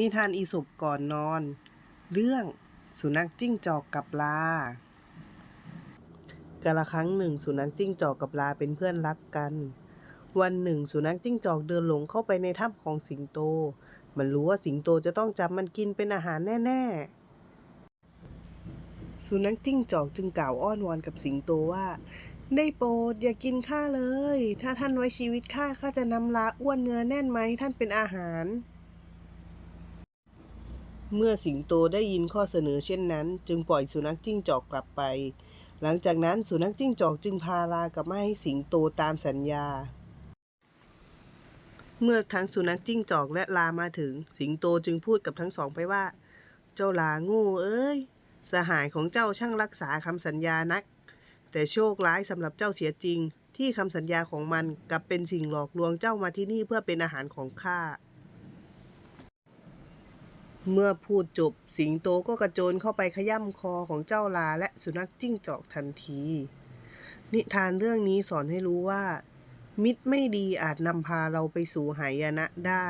นิทานอีสปก่อนนอน เรื่องสุนัขจิ้งจอกกับลากาละครั้งหนึ่งสุนัขจิ้งจอกกับลาเป็นเพื่อนรักกัน วันหนึ่ง สุนัขจิ้งจอกเดินหลงเข้าไปในถ้ำของสิงโต มันรู้ว่าสิงโตจะต้องจับมันกินเป็นอาหารแน่ ๆ สุนัขจิ้งจอกจึงกล่าวอ้อนวอนกับสิงโตว่า ได้โปรดอย่ากินข้าเลย ถ้าท่านไว้ชีวิตข้าข้าจะนำลาอ้วนเนื้อแน่นไหมาให้ท่านเป็นอาหาร เมื่อสิงโตได้ยินข้อเสนอเช่นนั้น จึงปล่อยสุนัขจิ้งจอกกลับไป หลังจากนั้นสุนัขจิ้งจอกจึงพาลากลับมาให้สิงโตตามสัญญา เมื่อทั้งสุนัขจิ้งจอกและลามาถึง สิงโตจึงพูดกับทั้งสองไปว่า เจ้าลาโง่เอ้ย สหายของเจ้าช่างรักษาคำสัญญานัก แต่โชคร้ายสำหรับเจ้าเสียจริง ที่คำสัญญาของมันกลับเป็นสิ่งหลอกลวงเจ้ามาที่นี่เพื่อเป็นอาหารของข้า เมื่อพูดจบสิงโตก็กระโจนเข้าไปขย่ำคอของเจ้าลาและสุนัขจิ้งจอกทันที นิทานเรื่องนี้สอนให้รู้ว่า มิตรไม่ดีอาจนำพาเราไปสู่หายนะได้